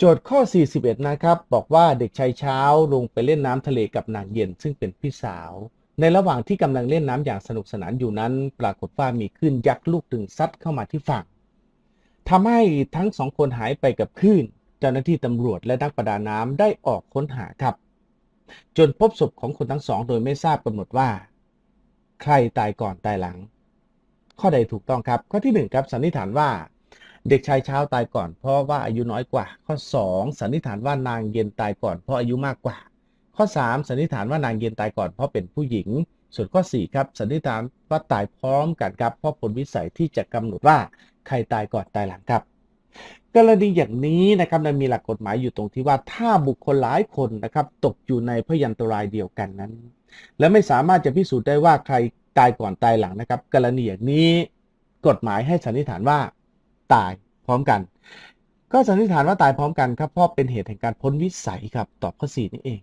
โจทย์ข้อ 41 นะครับ บอกว่าเด็กชายเช้าลงไปเล่นน้ำทะเลกับนางเย็นซึ่งเป็นพี่สาว ในระหว่างที่กำลังเล่นน้ำอย่างสนุกสนานอยู่นั้น ปรากฏว่ามีคลื่นยักษ์ลูกหนึ่งซัดเข้ามาที่ฝั่งทำให้ทั้งสองคนหายไปกับคลื่น เจ้าหน้าที่ตำรวจและนักประดาน้ำได้ออกค้นหาครับ จนพบศพของคนทั้งสองโดยไม่ทราบกำหนดว่า ใครตายก่อนตายหลัง ข้อใดถูกต้องครับ ข้อที่หนึ่งครับสันนิษฐานว่า เด็กชายเช้าตายก่อน เพราะว่าอายุน้อยกว่า ข้อ 2 สันนิษฐานว่านางเย็นตายก่อน เพราะอายุมากกว่า ข้อ 3 สันนิษฐานว่านางเย็นตายก่อนเพราะเป็นผู้หญิง ส่วนข้อ 4 ครับ สันนิษฐานว่าตายพร้อมกันครับเพราะผลวิสัยที่จะกำหนดว่าใครตายก่อนตายหลังครับ กรณีอย่างนี้นะครับมันมีหลักกฎหมายอยู่ตรงที่ว่าถ้าบุคคลหลายคนนะครับตกอยู่ในพยันตรายเดียวกันนั้น และไม่สามารถจะพิสูจน์ได้ว่าใครตายก่อนตายหลังนะครับ กรณีอย่างนี้กฎหมายให้สันนิษฐานว่าตาย พร้อมกัน ก็สันนิษฐานว่าตายพร้อมกันครับเพราะเป็นเหตุแห่งการพ้นวิสัยครับตอบข้อ 4 นี่เอง